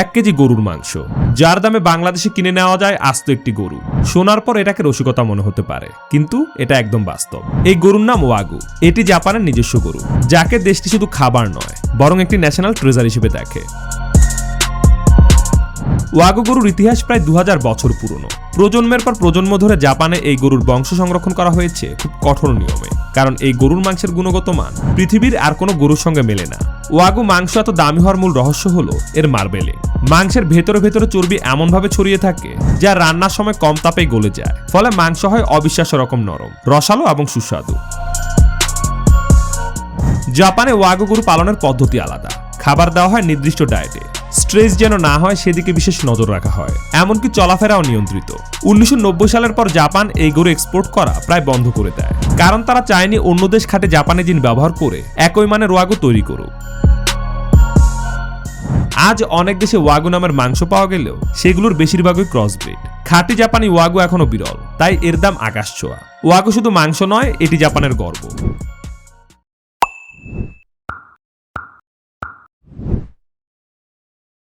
এক কেজি গরুর মাংস। যার দামে বাংলাদেশে কিনে নেওয়া যায় আস্ত একটি গরু। শোনার পর এটাকে রসিকতা মনে হতে পারে, কিন্তু এটা একদম বাস্তব। এই গরুর নাম ওয়াগু। এটি জাপানের নিজস্ব গরু, যাকে দেশটি শুধু খাবার নয়, বরং একটি ন্যাশনাল ট্রেজার হিসেবে দেখে। ওয়াগো গরুর ইতিহাস প্রায় দু হাজার বছর পুরনো। প্রজন্মের পর প্রজন্ম ধরে জাপানে এই গরুর বংশ সংরক্ষণ করা হয়েছে খুব কঠোর নিয়মে, কারণ এই গরুর মাংসের গুণগত মান পৃথিবীর আর কোনো গরুর সঙ্গে মেলে না। ওয়াগু মাংস এত দামি হওয়ার মূল রহস্য হলো এর মার্বেলিং। মাংসের ভেতরে ভেতরে চর্বি এমনভাবে ছড়িয়ে থাকে যা রান্নার সময় কম তাপেই গলে যায়, ফলে মাংস হয় অবিশ্বাস্য রকম নরম, রসালো এবং সুস্বাদু। জাপানে ওয়াগো গরু পালনের পদ্ধতি আলাদা। খাবার দেওয়া হয় নির্দিষ্ট ডায়েটে। স্ট্রেস যেন না হয়, সেদিকে বিশেষ নজর রাখা হয়। এমনকি চলাফেরাও নিয়ন্ত্রিত। উনিশশো নব্বই সালের পর জাপান এই গরু এক্সপোর্ট করা প্রায় বন্ধ করে দেয়। কারণ তারা চায়নি অন্য দেশ খাটে জাপানি জিন ব্যবহার করে একই মানের ওয়াগু তৈরি করুক। আজ অনেক দেশে ওয়াগু নামের মাংস পাওয়া গেলেও সেগুলোর বেশিরভাগই ক্রসব্রিড খাঁটি জাপানি ওয়াগু এখনও বিরল, তাই এর দাম আকাশ ছোঁয়া। ওয়াগু শুধু মাংস নয়, এটি জাপানের গর্ব।